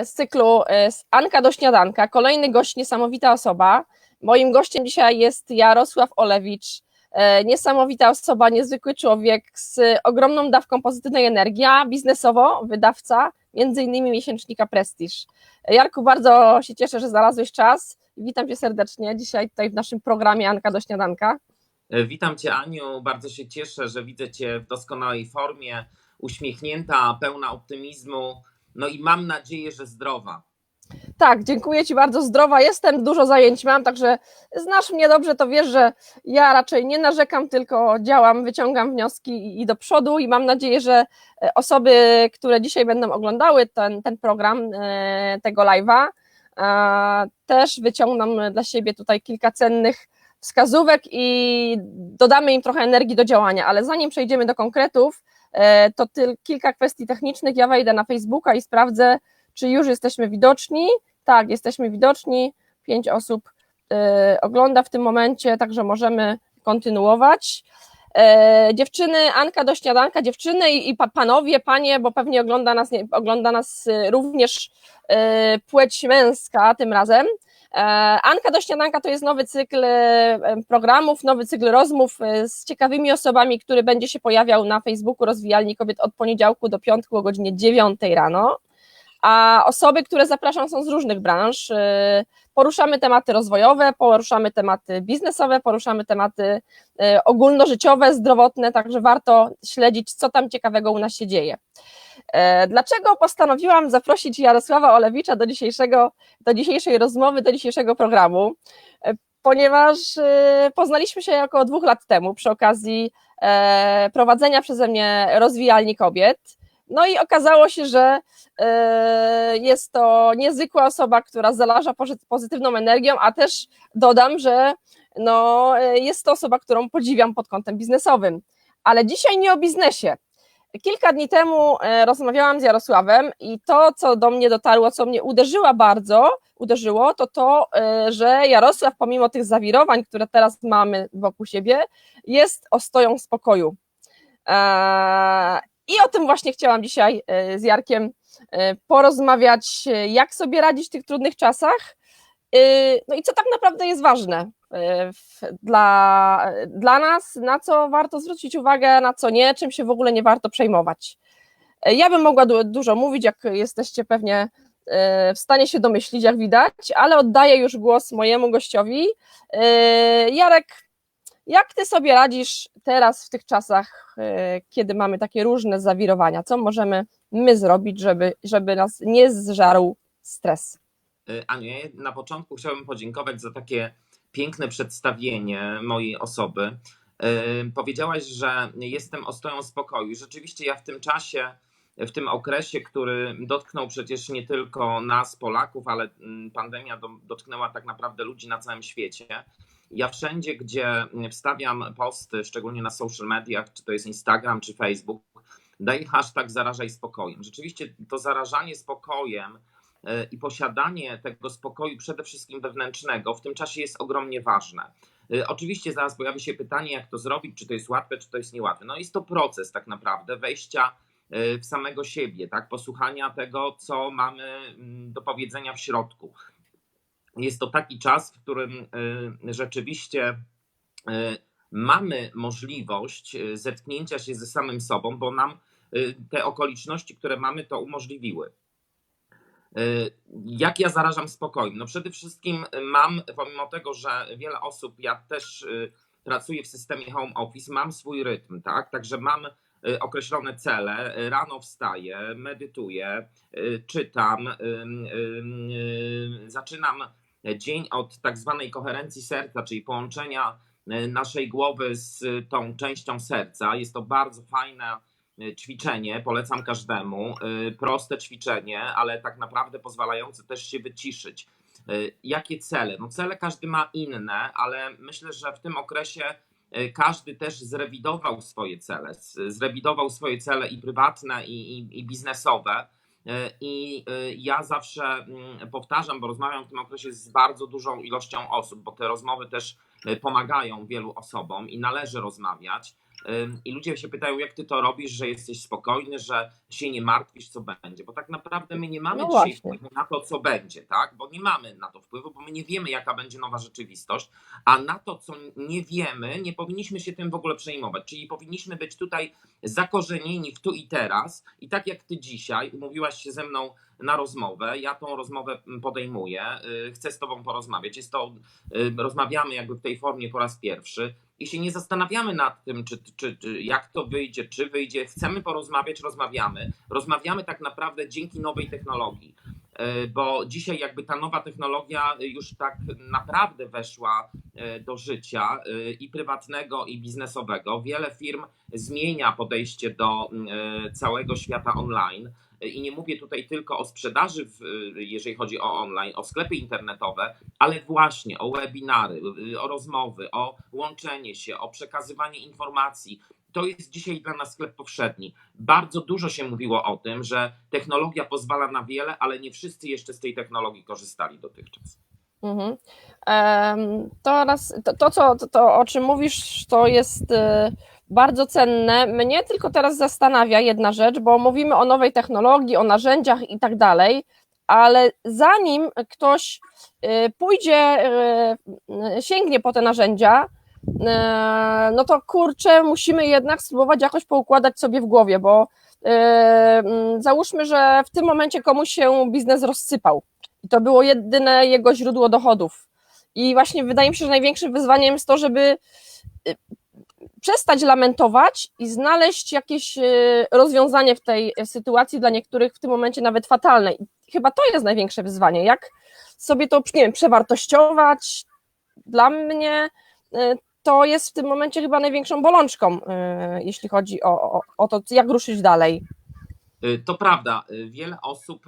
e, z cyklu e, z Anka do śniadanka. Kolejny gość, niesamowita osoba. Moim gościem dzisiaj jest Jarosław Olewicz, e, niesamowita osoba, niezwykły człowiek z ogromną dawką pozytywnej energii, a biznesowo wydawca, między innymi miesięcznika Prestige. Jarku, bardzo się cieszę, że znalazłeś czas. Witam cię serdecznie dzisiaj tutaj w naszym programie Anka do śniadanka. Witam Cię, Aniu. Bardzo się cieszę, że widzę Cię w doskonałej formie, uśmiechnięta, pełna optymizmu. No i mam nadzieję, że zdrowa. Tak, dziękuję Ci bardzo. Zdrowa jestem, dużo zajęć mam, także znasz mnie dobrze, to wiesz, że ja raczej nie narzekam, tylko działam, wyciągam wnioski i, do przodu i mam nadzieję, że e, osoby, które dzisiaj będą oglądały ten, ten program, e, tego live'a, też wyciągną dla siebie tutaj kilka cennych wskazówek i dodamy im trochę energii do działania, ale zanim przejdziemy do konkretów, to tyl, kilka kwestii technicznych. Ja wejdę na Facebooka i sprawdzę, czy już jesteśmy widoczni. Tak, jesteśmy widoczni. Pięć osób e, ogląda w tym momencie, także możemy kontynuować. E, dziewczyny, Anka do śniadanka, dziewczyny i, panowie, panie, bo pewnie ogląda nas, ogląda nas również płeć męska tym razem. Anka do śniadanka to jest nowy cykl programów, nowy cykl rozmów z ciekawymi osobami, który będzie się pojawiał na Facebooku Rozwijalni Kobiet od poniedziałku do piątku o godzinie 9 rano. A osoby, które zapraszam, są z różnych branż. Poruszamy tematy rozwojowe, poruszamy tematy biznesowe, poruszamy tematy ogólnożyciowe, zdrowotne, także warto śledzić, co tam ciekawego u nas się dzieje. Dlaczego postanowiłam zaprosić Jarosława Olewicza do, dzisiejszego, do dzisiejszej rozmowy, do dzisiejszego programu? Ponieważ poznaliśmy się około dwóch lat temu przy okazji prowadzenia przeze mnie rozwijalni kobiet. No i okazało się, że jest to niezwykła osoba, która zalaża pozytywną energią, a też dodam, że no, jest to osoba, którą podziwiam pod kątem biznesowym. Ale dzisiaj nie o biznesie. Kilka dni temu rozmawiałam z Jarosławem i to, co do mnie dotarło, co mnie uderzyło bardzo, uderzyło, to to, że Jarosław, pomimo tych zawirowań, które teraz mamy wokół siebie, jest ostoją spokoju. I o tym właśnie chciałam dzisiaj z Jarkiem porozmawiać, jak sobie radzić w tych trudnych czasach, no i co tak naprawdę jest ważne dla, dla nas, na co warto zwrócić uwagę, na co nie, czym się w ogóle nie warto przejmować. Ja bym mogła dużo mówić, jak jesteście pewnie w stanie się domyślić, jak widać, ale oddaję już głos mojemu gościowi. Jarek, jak ty sobie radzisz teraz w tych czasach, kiedy mamy takie różne zawirowania? Co możemy my zrobić, żeby, żeby nas nie zżarł stres? Aniu, na początku chciałbym podziękować za takie piękne przedstawienie mojej osoby. Powiedziałaś, że jestem ostoją spokoju. Rzeczywiście ja w tym czasie, w tym okresie, który dotknął przecież nie tylko nas, Polaków, ale pandemia dotknęła tak naprawdę ludzi na całym świecie. Ja wszędzie, gdzie wstawiam posty, szczególnie na social mediach, czy to jest Instagram, czy Facebook, daję hashtag zarażaj spokojem. Rzeczywiście to zarażanie spokojem i posiadanie tego spokoju, przede wszystkim wewnętrznego, w tym czasie jest ogromnie ważne. Oczywiście zaraz pojawi się pytanie, jak to zrobić, czy to jest łatwe, czy to jest niełatwe. No jest to proces tak naprawdę wejścia w samego siebie, tak, posłuchania tego, co mamy do powiedzenia w środku. Jest to taki czas, w którym rzeczywiście mamy możliwość zetknięcia się ze samym sobą, bo nam te okoliczności, które mamy, to umożliwiły. Jak ja zarażam spokojem? No przede wszystkim mam, pomimo tego, że wiele osób, ja też pracuję w systemie home office, mam swój rytm, tak? Także mam określone cele. Rano wstaję, medytuję, czytam, zaczynam dzień od tak zwanej koherencji serca, czyli połączenia naszej głowy z tą częścią serca. Jest to bardzo fajne ćwiczenie, polecam każdemu. Proste ćwiczenie, ale tak naprawdę pozwalające też się wyciszyć. Jakie cele? No cele każdy ma inne, ale myślę, że w tym okresie każdy też zrewidował swoje cele. Zrewidował swoje cele i prywatne, i, i, i biznesowe. I ja zawsze powtarzam, bo rozmawiam w tym okresie z bardzo dużą ilością osób, bo te rozmowy też pomagają wielu osobom i należy rozmawiać I ludzie się pytają, jak ty to robisz, że jesteś spokojny, że się nie martwisz, co będzie. Bo tak naprawdę my nie mamy No dzisiaj wpływu na to, co będzie, tak? Bo nie mamy na to wpływu, bo my nie wiemy, jaka będzie nowa rzeczywistość, a na to, co nie wiemy, nie powinniśmy się tym w ogóle przejmować. Czyli powinniśmy być tutaj zakorzenieni w tu i teraz. I tak jak ty dzisiaj umówiłaś się ze mną na rozmowę, ja tą rozmowę podejmuję, y, chcę z tobą porozmawiać. Jest to, y, rozmawiamy jakby w tej formie po raz pierwszy i się nie zastanawiamy nad tym, czy, czy, czy jak to wyjdzie, czy wyjdzie. Chcemy porozmawiać, rozmawiamy. Rozmawiamy tak naprawdę dzięki nowej technologii, y, bo dzisiaj jakby ta nowa technologia już tak naprawdę weszła y, do życia y, i prywatnego, i biznesowego. Wiele firm zmienia podejście do całego świata online. I nie mówię tutaj tylko o sprzedaży, w, jeżeli chodzi o online, o sklepy internetowe, ale właśnie o webinary, o rozmowy, o łączenie się, o przekazywanie informacji. To jest dzisiaj dla nas sklep powszedni. Bardzo dużo się mówiło o tym, że technologia pozwala na wiele, ale nie wszyscy jeszcze z tej technologii korzystali dotychczas. Mhm. To, to, to, co, to, to, o czym mówisz, to jest y, bardzo cenne. Mnie tylko teraz zastanawia jedna rzecz, bo mówimy o nowej technologii, o narzędziach i tak dalej, ale zanim ktoś y, pójdzie, y, sięgnie po te narzędzia, y, no to kurczę, musimy jednak spróbować jakoś poukładać sobie w głowie, bo mm, załóżmy, że w tym momencie komuś się biznes rozsypał. I to było jedyne jego źródło dochodów. I właśnie wydaje mi się, że największym wyzwaniem jest to, żeby przestać lamentować i znaleźć jakieś y, rozwiązanie w tej sytuacji, dla niektórych w tym momencie nawet fatalnej. Chyba to jest największe wyzwanie. Jak sobie to, nie wiem, przewartościować? Dla mnie y, to jest w tym momencie chyba największą bolączką, y, jeśli chodzi o, o, o to, jak ruszyć dalej. To prawda, wiele osób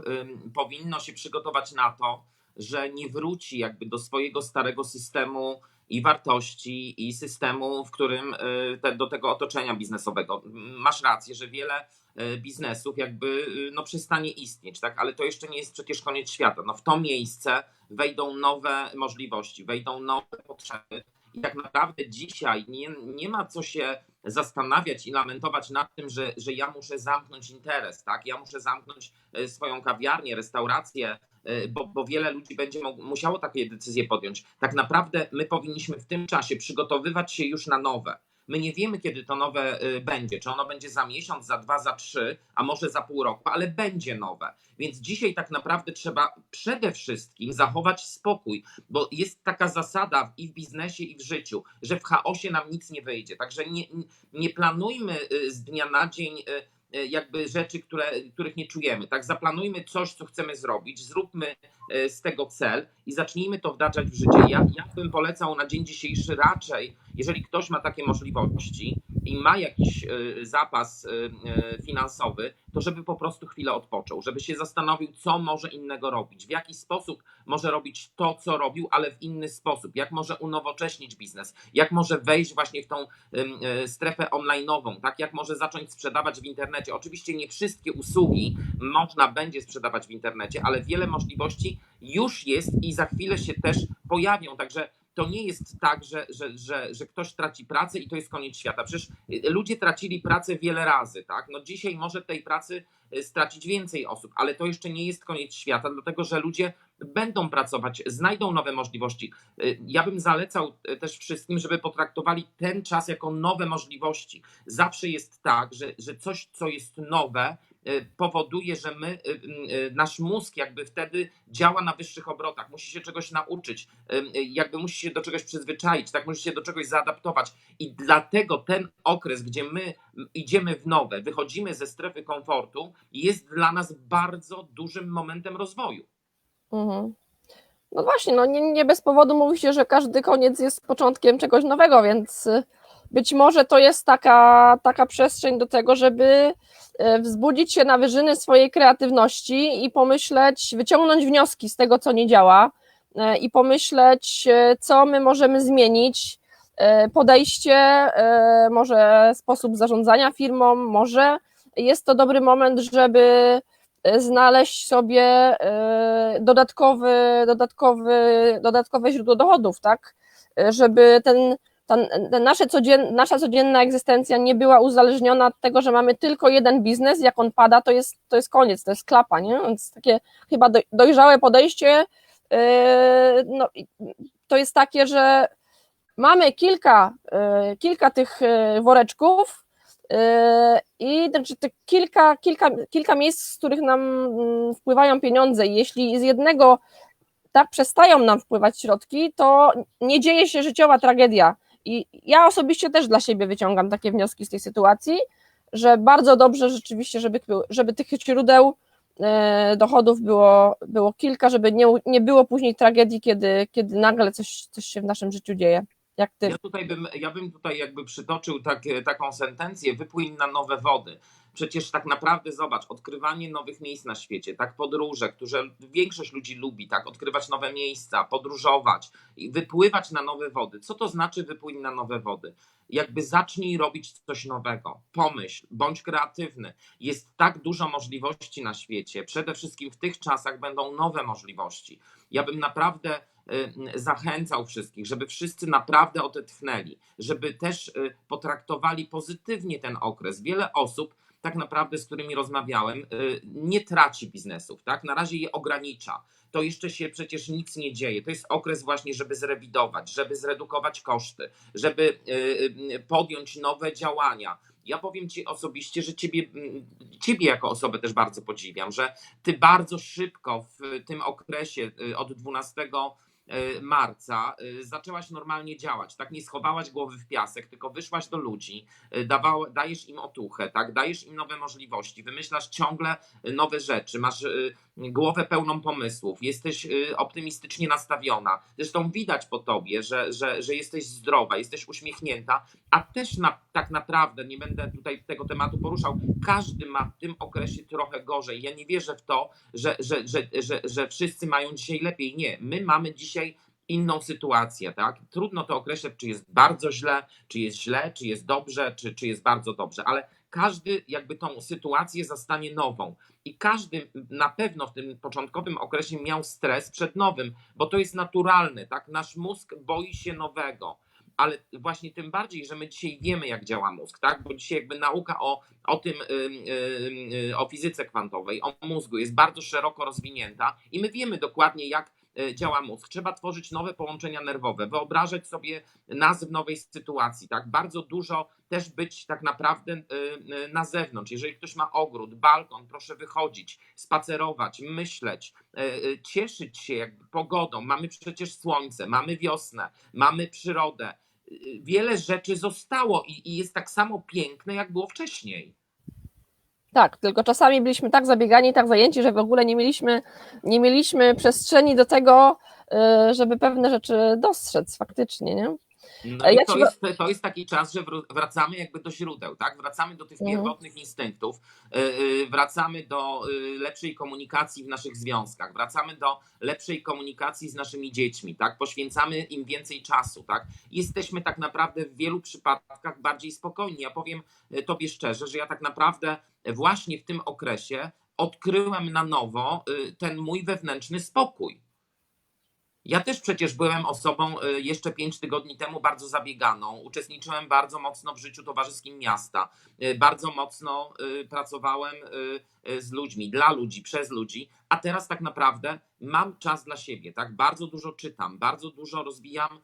powinno się przygotować na to, że nie wróci jakby do swojego starego systemu i wartości, i systemu, w którym y, te, do tego otoczenia biznesowego. Masz rację, że wiele y, biznesów jakby y, no, przestanie istnieć, tak? ale to jeszcze nie jest przecież koniec świata. No, w to miejsce wejdą nowe możliwości, wejdą nowe potrzeby. I tak naprawdę dzisiaj nie, nie ma co się zastanawiać i lamentować nad tym, że, że ja muszę zamknąć interes, tak? Ja muszę zamknąć e, swoją kawiarnię, restaurację, e, bo, bo wiele ludzi będzie musiało takie decyzje podjąć. Tak naprawdę my powinniśmy w tym czasie przygotowywać się już na nowe. My nie wiemy, kiedy to nowe e, będzie. Czy ono będzie za miesiąc, za dwa, za trzy, a może za pół roku, ale będzie nowe. Więc dzisiaj tak naprawdę trzeba przede wszystkim zachować spokój, bo jest taka zasada i w biznesie, i w życiu, że w chaosie nam nic nie wyjdzie. Także nie, nie planujmy y, z dnia na dzień y, y, jakby rzeczy, które, których nie czujemy. Tak, zaplanujmy coś, co chcemy zrobić, zróbmy y, z tego cel i zacznijmy to wdrażać w życie. Ja, ja bym polecał na dzień dzisiejszy raczej, jeżeli ktoś ma takie możliwości i ma jakiś y, zapas y, y, finansowy, to żeby po prostu chwilę odpoczął, żeby się zastanowił, co może innego robić, w jaki sposób może robić to, co robił, ale w inny sposób, jak może unowocześnić biznes, jak może wejść właśnie w tą strefę online'ową, tak jak może zacząć sprzedawać w internecie. Oczywiście nie wszystkie usługi można będzie sprzedawać w internecie, ale wiele możliwości już jest i za chwilę się też pojawią, także to nie jest tak, że, że, że, że ktoś traci pracę i to jest koniec świata. Przecież y, ludzie tracili pracę wiele razy, tak? No dzisiaj może tej pracy y, stracić więcej osób, ale to jeszcze nie jest koniec świata, dlatego że ludzie będą pracować, znajdą nowe możliwości. Y, Ja bym zalecał też wszystkim, żeby potraktowali ten czas jako nowe możliwości. Zawsze jest tak, że, że coś, co jest nowe, powoduje, że my, y, y, nasz mózg jakby wtedy działa na wyższych obrotach, musi się czegoś nauczyć, y, y, jakby musi się do czegoś przyzwyczaić, tak musi się do czegoś zaadaptować i dlatego ten okres, gdzie my idziemy w nowe, wychodzimy ze strefy komfortu, jest dla nas bardzo dużym momentem rozwoju. Mhm. No właśnie, no nie, nie bez powodu mówi się, że każdy koniec jest początkiem czegoś nowego, więc y, być może to jest taka, taka przestrzeń do tego, żeby y, wzbudzić się na wyżyny swojej kreatywności i pomyśleć, wyciągnąć wnioski z tego, co nie działa y, i pomyśleć, y, co my możemy zmienić, podejście, może sposób zarządzania firmą, może jest to dobry moment, żeby znaleźć sobie e, dodatkowy, dodatkowy, dodatkowe źródło dochodów, tak? E, Żeby ten ta, ta nasze codzien, nasza codzienna egzystencja nie była uzależniona od tego, że mamy tylko jeden biznes, jak on pada, to jest, to jest koniec, to jest klapa, nie? Więc takie chyba do, dojrzałe podejście yy, no, to jest takie, że mamy kilka, yy, kilka tych yy, woreczków yy, i znaczy te kilka, kilka, kilka miejsc, z których nam mm, wpływają pieniądze jeśli z jednego tak przestają nam wpływać środki, to nie dzieje się życiowa tragedia. I ja osobiście też dla siebie wyciągam takie wnioski z tej sytuacji, że bardzo dobrze rzeczywiście, żeby, żeby tych źródeł e, dochodów było, było kilka, żeby nie, nie było później tragedii, kiedy, kiedy nagle coś, coś się w naszym życiu dzieje. Jak ty. Ja, tutaj bym, ja bym tutaj jakby przytoczył tak, taką sentencję, wypłyń na nowe wody. Przecież tak naprawdę zobacz, odkrywanie nowych miejsc na świecie, tak podróże, które większość ludzi lubi, tak, odkrywać nowe miejsca, podróżować i wypływać na nowe wody. Co to znaczy wypłyń na nowe wody? Jakby zacznij robić coś nowego, pomyśl, bądź kreatywny. Jest tak dużo możliwości na świecie, przede wszystkim w tych czasach będą nowe możliwości. Ja bym naprawdę y, zachęcał wszystkich, żeby wszyscy naprawdę odetchnęli, żeby też y, potraktowali pozytywnie ten okres. Wiele osób tak naprawdę, z którymi rozmawiałem, y, nie traci biznesów, tak? Na razie je ogranicza. To jeszcze się przecież nic nie dzieje. To jest okres właśnie, żeby zrewidować, żeby zredukować koszty, żeby y, podjąć nowe działania. Ja powiem Ci osobiście, że ciebie, ciebie jako osobę też bardzo podziwiam, że Ty bardzo szybko w tym okresie y, od 12 marca zaczęłaś normalnie działać, tak nie schowałaś głowy w piasek, tylko wyszłaś do ludzi, dawał, dajesz im otuchę, tak, dajesz im nowe możliwości, wymyślasz ciągle nowe rzeczy, masz głowę pełną pomysłów, jesteś optymistycznie nastawiona. Zresztą widać po tobie, że, że, że jesteś zdrowa, jesteś uśmiechnięta, a też na, tak naprawdę, nie będę tutaj tego tematu poruszał, każdy ma w tym okresie trochę gorzej. Ja nie wierzę w to, że, że, że, że, że wszyscy mają dzisiaj lepiej. Nie, my mamy dzisiaj inną sytuację, tak? Trudno to określać, czy jest bardzo źle, czy jest źle, czy jest dobrze, czy, czy jest bardzo dobrze, ale każdy jakby tą sytuację zastanie nową. I każdy na pewno w tym początkowym okresie miał stres przed nowym, bo to jest naturalne, tak? Nasz mózg boi się nowego. Ale właśnie tym bardziej, że my dzisiaj wiemy, jak działa mózg, tak? Bo dzisiaj jakby nauka o, o tym, yy, o fizyce kwantowej, o mózgu jest bardzo szeroko rozwinięta i my wiemy dokładnie, jak działa mózg. Trzeba tworzyć nowe połączenia nerwowe, wyobrażać sobie nas w nowej sytuacji, tak? Bardzo dużo też być tak naprawdę na zewnątrz. Jeżeli ktoś ma ogród, balkon, proszę wychodzić, spacerować, myśleć, cieszyć się jakby pogodą. Mamy przecież słońce, mamy wiosnę, mamy przyrodę. Wiele rzeczy zostało i jest tak samo piękne, jak było wcześniej. Tak, tylko czasami byliśmy tak zabiegani, tak zajęci, że w ogóle nie mieliśmy, nie mieliśmy przestrzeni do tego, żeby pewne rzeczy dostrzec faktycznie, nie? No i to, jest, to jest taki czas, że wracamy jakby do źródeł, tak? Wracamy do tych pierwotnych instynktów, wracamy do lepszej komunikacji w naszych związkach, wracamy do lepszej komunikacji z naszymi dziećmi, tak? Poświęcamy im więcej czasu, tak? Jesteśmy tak naprawdę w wielu przypadkach bardziej spokojni. Ja powiem Tobie szczerze, że ja tak naprawdę właśnie w tym okresie odkryłem na nowo ten mój wewnętrzny spokój. Ja też przecież byłem osobą jeszcze pięć tygodni temu bardzo zabieganą. Uczestniczyłem bardzo mocno w życiu towarzyskim miasta. Bardzo mocno pracowałem z ludźmi, dla ludzi, przez ludzi, a teraz tak naprawdę mam czas dla siebie, tak? Bardzo dużo czytam, bardzo dużo rozwijam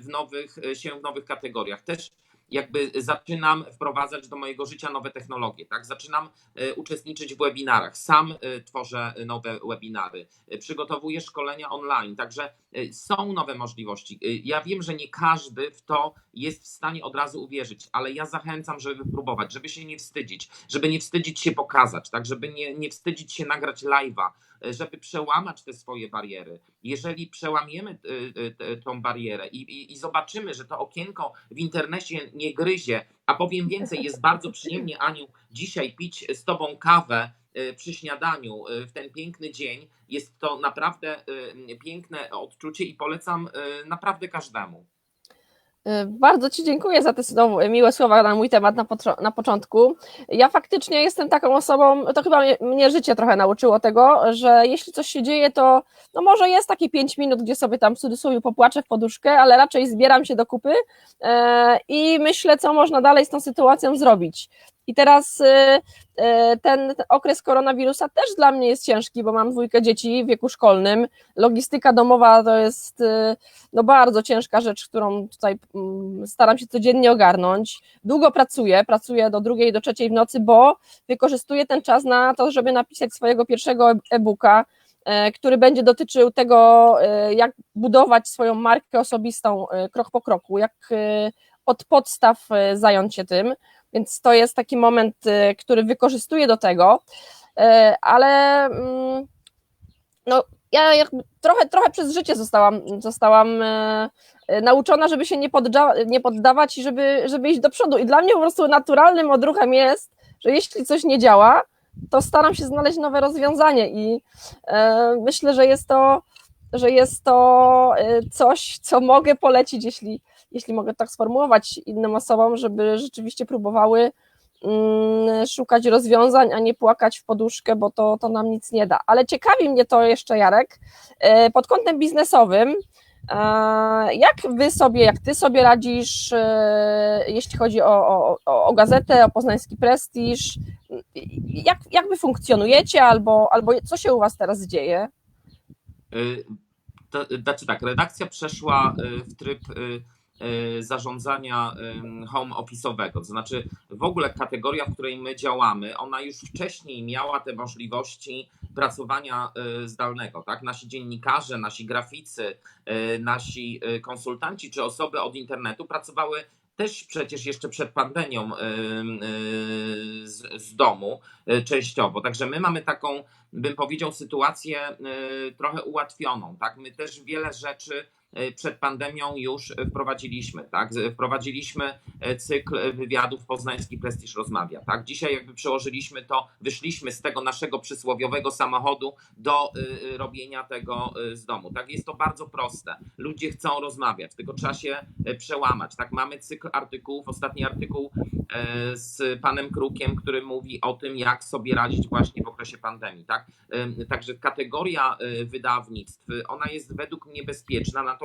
w nowych, się w nowych kategoriach. Też jakby zaczynam wprowadzać do mojego życia nowe technologie, tak? Zaczynam uczestniczyć w webinarach, sam tworzę nowe webinary, przygotowuję szkolenia online, także są nowe możliwości. Ja wiem, że nie każdy w to jest w stanie od razu uwierzyć, ale ja zachęcam, żeby próbować, żeby się nie wstydzić, żeby nie wstydzić się pokazać, tak? Żeby nie, nie wstydzić się nagrać live'a, żeby przełamać te swoje bariery. Jeżeli przełamiemy tą barierę i, i, i zobaczymy, że to okienko w internecie nie gryzie, a powiem więcej, jest bardzo przyjemnie, Aniu, dzisiaj pić z Tobą kawę przy śniadaniu w ten piękny dzień. Jest to naprawdę piękne odczucie i polecam naprawdę każdemu. Y, Bardzo Ci dziękuję za te miłe słowa na mój temat na, na początku. Ja faktycznie jestem taką osobą, to chyba mnie, życie trochę nauczyło tego, że jeśli coś się dzieje, to no może jest takie 5 minut, gdzie sobie tam w cudzysłowie popłaczę w poduszkę, ale raczej zbieram się do kupy e, i myślę, co można dalej z tą sytuacją zrobić. I teraz e, e, ten, okres koronawirusa też dla mnie jest ciężki, bo mam dwójkę dzieci w wieku szkolnym. Logistyka domowa to jest e, no bardzo ciężka rzecz, którą tutaj mm, staram się codziennie ogarnąć. Długo pracuję, pracuję do drugiej, do trzeciej w nocy, bo wykorzystuję ten czas na to, żeby napisać swojego pierwszego e-booka, e, który będzie dotyczył tego, e, jak budować swoją markę osobistą e, krok po kroku, jak e, od podstaw e, zająć się tym. Więc to jest taki moment, e, który wykorzystuję do tego, e, ale mm, no, ja trochę, trochę przez życie zostałam, zostałam e, nauczona, żeby się nie, podda- nie poddawać i żeby, żeby iść do przodu. I dla mnie po prostu naturalnym odruchem jest, że jeśli coś nie działa, to staram się znaleźć nowe rozwiązanie i myślę, że jest to, że jest to coś, co mogę polecić, jeśli, jeśli mogę tak sformułować innym osobom, żeby rzeczywiście próbowały mm, szukać rozwiązań, a nie płakać w poduszkę, bo to, to nam nic nie da. Ale ciekawi mnie to jeszcze, Jarek, e, pod kątem biznesowym. e, Jak wy sobie, jak ty sobie radzisz, e, jeśli chodzi o, o, o gazetę, o poznański prestiż? Jak, jak wy funkcjonujecie, albo, albo co się u was teraz dzieje? Znaczy tak, redakcja przeszła w tryb zarządzania y, home office'owego, to znaczy w ogóle kategoria, w której my działamy, ona już wcześniej miała te możliwości pracowania y, zdalnego, tak? Nasi dziennikarze, nasi graficy, y, nasi konsultanci czy osoby od internetu pracowały też przecież jeszcze przed pandemią z, z domu częściowo. Także my mamy taką, bym powiedział, sytuację trochę ułatwioną. Tak? My też wiele rzeczy przed pandemią już wprowadziliśmy. Tak? Wprowadziliśmy y, cykl wywiadów Poznański Prestiż Rozmawia. Tak? Dzisiaj jakby przełożyliśmy to, wyszliśmy z tego naszego przysłowiowego samochodu do y, robienia tego z domu. Tak? Jest to bardzo proste. Ludzie chcą rozmawiać, tylko trzeba się przełamać. Tak? Mamy cykl artykułów, ostatni artykuł e, z panem Krukiem, który mówi o tym, jak sobie radzić właśnie w okresie pandemii. Tak? Także kategoria wydawnictw, ona jest według mnie bezpieczna, natomiast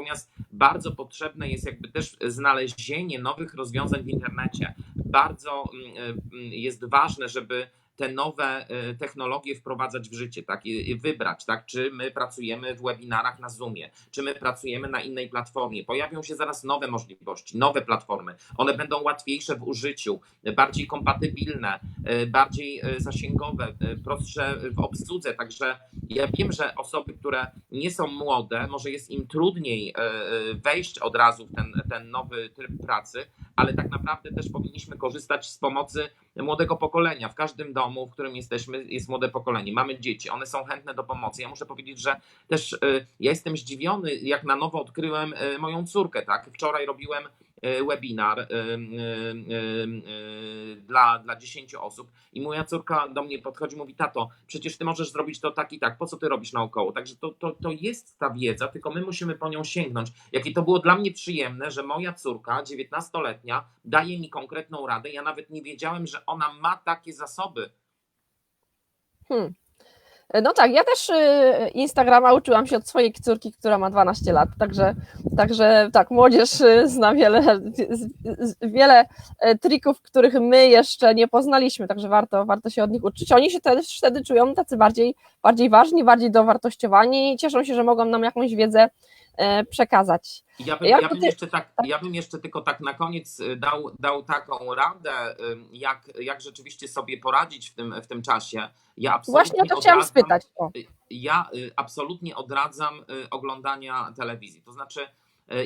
bardzo potrzebne jest jakby też znalezienie nowych rozwiązań w internecie. Bardzo mm, y, y, jest ważne, żeby te nowe y, technologie wprowadzać w życie, tak, i wybrać, tak, czy my pracujemy w webinarach na Zoomie, czy my pracujemy na innej platformie. Pojawią się zaraz nowe możliwości, nowe platformy. One będą łatwiejsze w użyciu, bardziej kompatybilne, y, bardziej y, zasięgowe, prostsze w obsłudze. Także ja wiem, że osoby, które nie są młode, może jest im trudniej wejść od razu w ten, ten nowy tryb pracy, ale tak naprawdę też powinniśmy korzystać z pomocy młodego pokolenia. W każdym domu, w którym jesteśmy, jest młode pokolenie. Mamy dzieci, one są chętne do pomocy. Ja muszę powiedzieć, że też y, ja jestem zdziwiony, jak na nowo odkryłem y, moją córkę. Tak? Wczoraj robiłem webinar y, y, y, y, dla, dla 10 osób i moja córka do mnie podchodzi mówi, tato, przecież ty możesz zrobić to tak i tak, po co ty robisz naokoło? Także to, to, to jest ta wiedza, tylko my musimy po nią sięgnąć. Jakie to było dla mnie przyjemne, że moja córka, 19-letnia, daje mi konkretną radę. Ja nawet nie wiedziałem, że ona ma takie zasoby. Hmm. No tak, ja też y, Instagrama uczyłam się od swojej córki, która ma 12 lat, także, także tak, młodzież y, zna wiele, wiele e, trików, których my jeszcze nie poznaliśmy, także warto, warto się od nich uczyć. Oni się też wtedy czują tacy bardziej, bardziej ważni, bardziej dowartościowani i cieszą się, że mogą nam jakąś wiedzę przekazać. Ja bym, ja bym jeszcze tak, ja bym jeszcze tylko tak na koniec y, dał, dał taką radę, jak, jak rzeczywiście sobie poradzić w tym, w tym czasie. Ja Właśnie o to chciałam odradzam- spytać. O. ja y, absolutnie odradzam oglądania telewizji. To znaczy,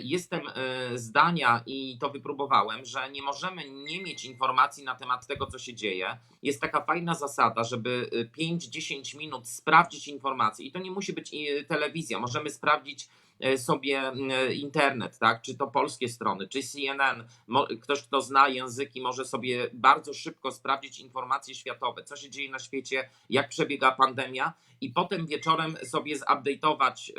jestem zdania i to wypróbowałem, że nie możemy nie mieć informacji na temat tego, co się dzieje. Jest taka fajna zasada, żeby y, 5-10 minut sprawdzić informacje. I to nie musi być telewizja. Możemy sprawdzić e, sobie e, internet, tak? Czy to polskie strony, czy CNN. Ktoś, kto zna języki, może sobie bardzo szybko sprawdzić informacje światowe, co się dzieje na świecie, jak przebiega pandemia, i potem wieczorem sobie zupdate'ować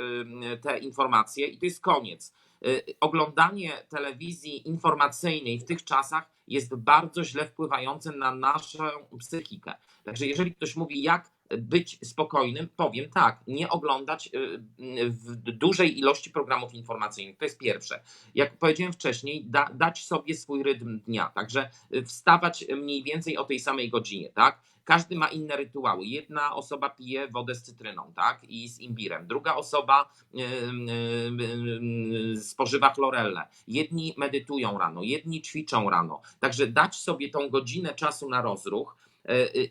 y, te informacje, i to jest koniec. Y, Oglądanie telewizji informacyjnej w tych czasach jest bardzo źle wpływające na naszą psychikę. Także jeżeli ktoś mówi, jak być spokojnym, powiem tak, nie oglądać y, w dużej ilości programów informacyjnych. To jest pierwsze. Jak powiedziałem wcześniej, da, dać sobie swój rytm dnia, także y, wstawać mniej więcej o tej samej godzinie, tak? Każdy ma inne rytuały. Jedna osoba pije wodę z cytryną, tak? I z imbirem. Druga osoba y, y, y, spożywa chlorellę. Jedni medytują rano, jedni ćwiczą rano. Także dać sobie tą godzinę czasu na rozruch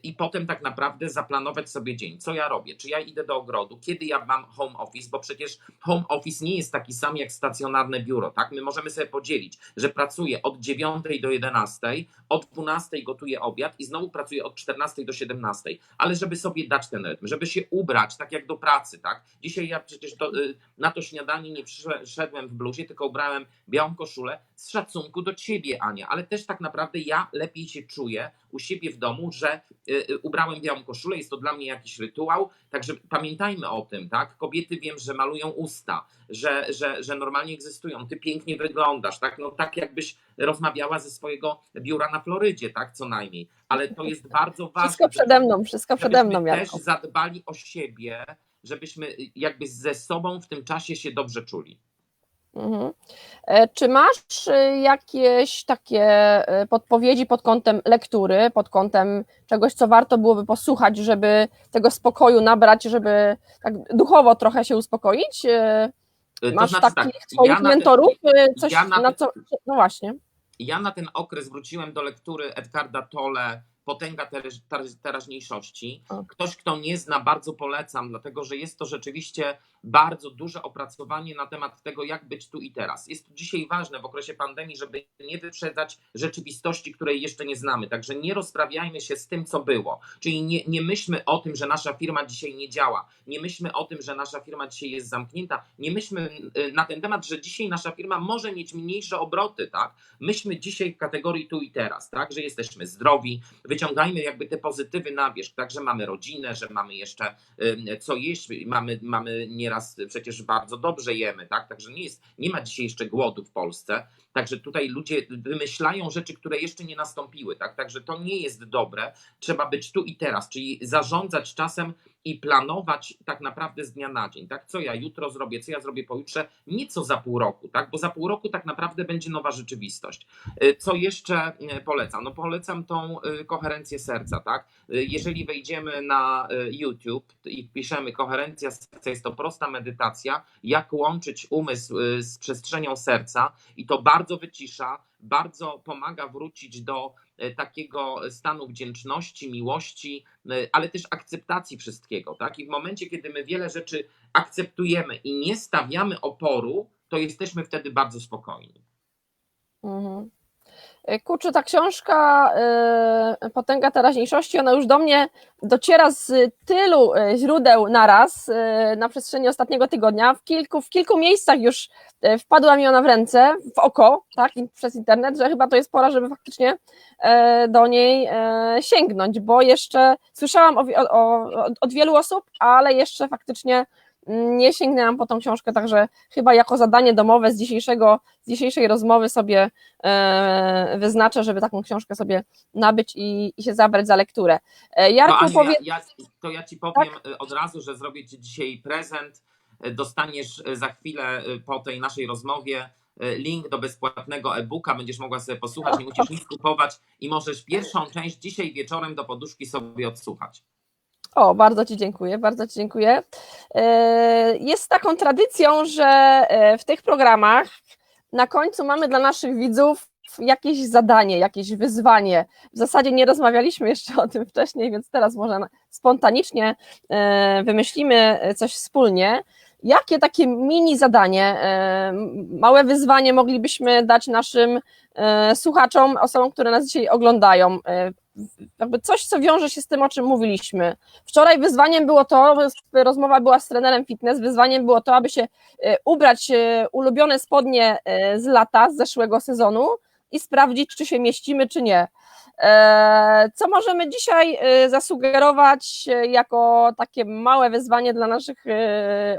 i potem tak naprawdę zaplanować sobie dzień. Co ja robię? Czy ja idę do ogrodu? Kiedy ja mam home office? Bo przecież home office nie jest taki sam jak stacjonarne biuro, tak? My możemy sobie podzielić, że pracuję od 9 do 11, od 12 gotuję obiad i znowu pracuję od 14 do 17, ale żeby sobie dać ten rytm, żeby się ubrać tak jak do pracy, tak? Dzisiaj ja przecież y, na to śniadanie nie przyszedłem w bluzie, tylko ubrałem białą koszulę z szacunku do ciebie, Ania, ale też tak naprawdę ja lepiej się czuję u siebie w domu, że y, y, ubrałem białą koszulę, jest to dla mnie jakiś rytuał, także pamiętajmy o tym, tak? Kobiety wiem, że malują usta, że, że, że normalnie egzystują, ty pięknie wyglądasz, tak? No tak jakbyś rozmawiała ze swojego biura na Florydzie, tak? Co najmniej, ale to jest bardzo ważne. Wszystko przede mną, wszystko przede mną, żebyśmy też zadbali o siebie, żebyśmy jakby ze sobą w tym czasie się dobrze czuli. Mhm. E, Czy masz e, jakieś takie e, podpowiedzi pod kątem lektury, pod kątem czegoś, co warto byłoby posłuchać, żeby tego spokoju nabrać, żeby tak duchowo trochę się uspokoić? Y, To Masz znaczy takich tak, swoich ja mentorów? e, Coś ja na na ten- co. No właśnie. ja na ten okres wróciłem do lektury Edgarda Tolle Potęga teraź- teraź- teraźniejszości. O. Ktoś, kto nie zna, bardzo polecam, dlatego że jest to rzeczywiście bardzo duże opracowanie na temat tego, jak być tu i teraz. Jest to dzisiaj ważne w okresie pandemii, żeby nie wyprzedzać rzeczywistości, której jeszcze nie znamy. Także nie rozprawiajmy się z tym, co było. Czyli nie, nie myślmy o tym, że nasza firma dzisiaj nie działa. Nie myślmy o tym, że nasza firma dzisiaj jest zamknięta. Nie myślmy y, na ten temat, że dzisiaj nasza firma może mieć mniejsze obroty, tak? Myśmy dzisiaj w kategorii tu i teraz, tak? Że jesteśmy zdrowi, wyciągajmy jakby te pozytywy na wierzch, tak? Że mamy rodzinę, że mamy jeszcze co jeść, mamy, mamy nieraz przecież bardzo dobrze jemy, tak? Także nie jest, nie ma dzisiaj jeszcze głodu w Polsce, także tutaj ludzie wymyślają rzeczy, które jeszcze nie nastąpiły, tak? Także to nie jest dobre, trzeba być tu i teraz, czyli zarządzać czasem i planować tak naprawdę z dnia na dzień, tak? Co ja jutro zrobię, co ja zrobię pojutrze, nie co za pół roku, tak? Bo za pół roku tak naprawdę będzie nowa rzeczywistość. Y, Co jeszcze y, polecam? No polecam tą y, koherencję serca, tak? Jeżeli wejdziemy na YouTube i piszemy koherencja serca, jest to prosta medytacja, jak łączyć umysł z przestrzenią serca i to bardzo wycisza, bardzo pomaga wrócić do y, takiego stanu wdzięczności, miłości, y, ale też akceptacji wszystkiego, tak? I w momencie, kiedy my wiele rzeczy akceptujemy i nie stawiamy oporu, to jesteśmy wtedy bardzo spokojni. Mhm. E, Kurczę, ta książka e, Potęga teraźniejszości, ona już do mnie dociera z tylu e, źródeł naraz na przestrzeni ostatniego tygodnia. W kilku, w kilku miejscach już wpadła mi ona w ręce, w oko, tak, przez internet, że chyba to jest pora, żeby faktycznie do niej sięgnąć, bo jeszcze słyszałam o, o, od wielu osób, ale jeszcze faktycznie nie sięgnęłam po tą książkę, także chyba jako zadanie domowe z dzisiejszego, z dzisiejszej rozmowy sobie e, wyznaczę, żeby taką książkę sobie nabyć i, i się zabrać za lekturę. E, No, Jarku, Aniu, powie... ja, ja, to ja ci powiem y, od razu, że zrobię ci dzisiaj prezent. Y, Dostaniesz y, za chwilę po tej naszej rozmowie link do bezpłatnego e-booka. Będziesz mogła sobie posłuchać, nie musisz nic kupować i możesz pierwszą część dzisiaj wieczorem do poduszki sobie odsłuchać. O, bardzo Ci dziękuję, bardzo Ci dziękuję. E, Jest taką tradycją, że e, w tych programach na końcu mamy dla naszych widzów jakieś zadanie, jakieś wyzwanie. W zasadzie nie rozmawialiśmy jeszcze o tym wcześniej, więc teraz może spontanicznie e, wymyślimy coś wspólnie. Jakie takie mini zadanie, e, małe wyzwanie moglibyśmy dać naszym e, słuchaczom, osobom, które nas dzisiaj oglądają? E, Jakby coś, co wiąże się z tym, o czym mówiliśmy. Wczoraj wyzwaniem było to, rozmowa była z trenerem fitness, wyzwaniem było to, aby się ubrać ulubione spodnie z lata, z zeszłego sezonu i sprawdzić, czy się mieścimy, czy nie. E, Co możemy dzisiaj e, zasugerować e, jako takie małe wyzwanie dla naszych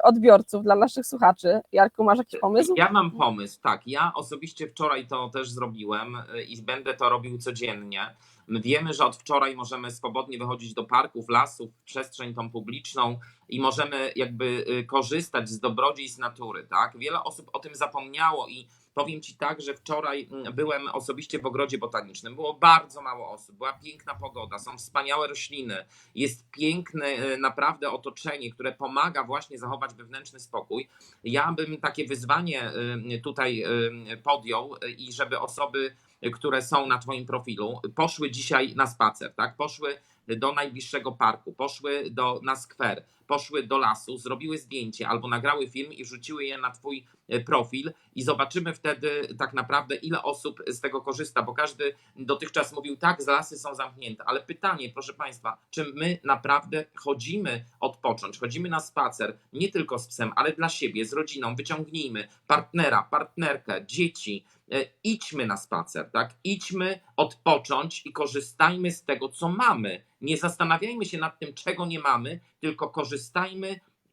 odbiorców, dla naszych słuchaczy? Jarku, masz jakiś pomysł? Ja mam pomysł, tak. Ja osobiście wczoraj to też zrobiłem i będę to robił codziennie. My Wiemy, że od wczoraj możemy swobodnie wychodzić do parków, lasów, przestrzeń tą publiczną i możemy jakby korzystać z dobrodziejstw natury, tak? Wiele osób o tym zapomniało i powiem Ci tak, że wczoraj mm, byłem osobiście w ogrodzie botanicznym. Było bardzo mało osób, była piękna pogoda, są wspaniałe rośliny, jest piękne y, naprawdę otoczenie, które pomaga właśnie zachować wewnętrzny spokój. Ja bym takie wyzwanie y, tutaj y, podjął i żeby osoby, które są na Twoim profilu, poszły dzisiaj na spacer, tak? Poszły do najbliższego parku, poszły do, na skwer, poszły do lasu, zrobiły zdjęcie albo nagrały film i wrzuciły je na Twój y, profil i zobaczymy wtedy tak naprawdę, ile osób z tego korzysta, bo każdy dotychczas mówił, tak, lasy są zamknięte, ale pytanie, proszę Państwa, czy my naprawdę chodzimy odpocząć, chodzimy na spacer, nie tylko z psem, ale dla siebie, z rodziną, wyciągnijmy partnera, partnerkę, dzieci, e, idźmy na spacer, tak? Idźmy odpocząć i korzystajmy z tego, co mamy. Nie zastanawiajmy się nad tym, czego nie mamy, tylko korzystajmy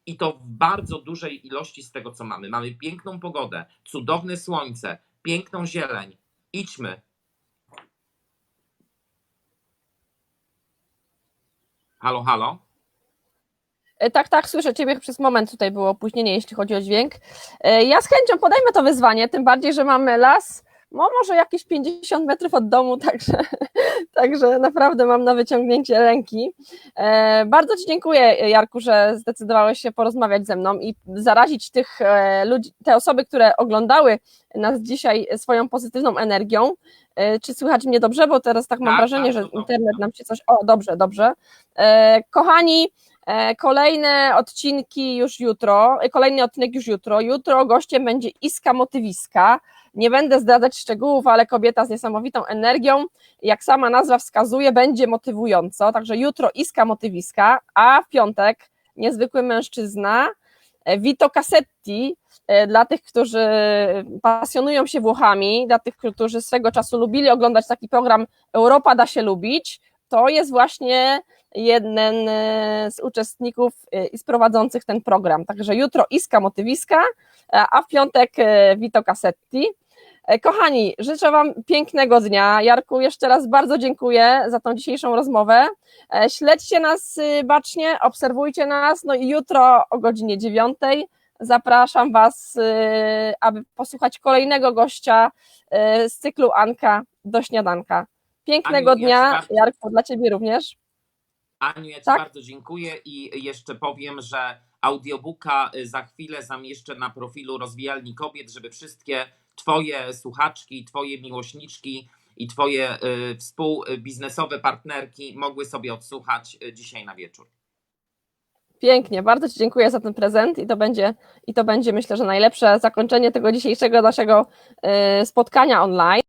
i to w bardzo dużej ilości z tego, co mamy. Mamy piękną pogodę, cudowne słońce, piękną zieleń. Idźmy. Halo, halo? E, Tak, tak, słyszę Ciebie, przez moment tutaj było opóźnienie, jeśli chodzi o dźwięk. E, Ja z chęcią podejmę to wyzwanie, tym bardziej, że mamy las, no może jakieś 50 metrów od domu, także, także naprawdę mam na wyciągnięcie ręki. E, Bardzo Ci dziękuję, Jarku, że zdecydowałeś się porozmawiać ze mną i zarazić tych e, ludzi, te osoby, które oglądały nas dzisiaj swoją pozytywną energią. E, Czy słychać mnie dobrze? Bo teraz tak mam Tak, wrażenie, tak, że dobrze. internet nam się coś. O, dobrze, dobrze. Kochani, Kolejne odcinki już jutro, kolejny odcinek już jutro. Jutro gościem będzie Iska Motywiska. Nie będę zdradzać szczegółów, ale kobieta z niesamowitą energią, jak sama nazwa wskazuje, będzie motywująco. Także jutro Iska Motywiska, a w piątek niezwykły mężczyzna e, Vito Cassetti. e, Dla tych, którzy pasjonują się Włochami, dla tych, którzy swego czasu lubili oglądać taki program Europa da się lubić, to jest właśnie jeden e, z uczestników i z ten program. Także jutro Iska Motywiska, a w piątek Vito Cassetti. E, Kochani, życzę Wam pięknego dnia. Jarku, jeszcze raz bardzo dziękuję za tą dzisiejszą rozmowę. E, Śledźcie nas y, bacznie, obserwujcie nas. No i jutro o godzinie dziewiątej zapraszam Was, y, aby posłuchać kolejnego gościa y, z cyklu Anka do śniadanka. Pięknego Aniu, ja dnia, bardzo- Jarku, dla Ciebie również. Aniu, ja Ci Tak? bardzo dziękuję i jeszcze powiem, że audiobooka za chwilę zamieszczę na profilu Rozwijalni Kobiet, żeby wszystkie Twoje słuchaczki, Twoje miłośniczki i Twoje y, współbiznesowe partnerki mogły sobie odsłuchać y, dzisiaj na wieczór. Pięknie, bardzo Ci dziękuję za ten prezent i to będzie, i to będzie myślę, że najlepsze zakończenie tego dzisiejszego naszego y, spotkania online.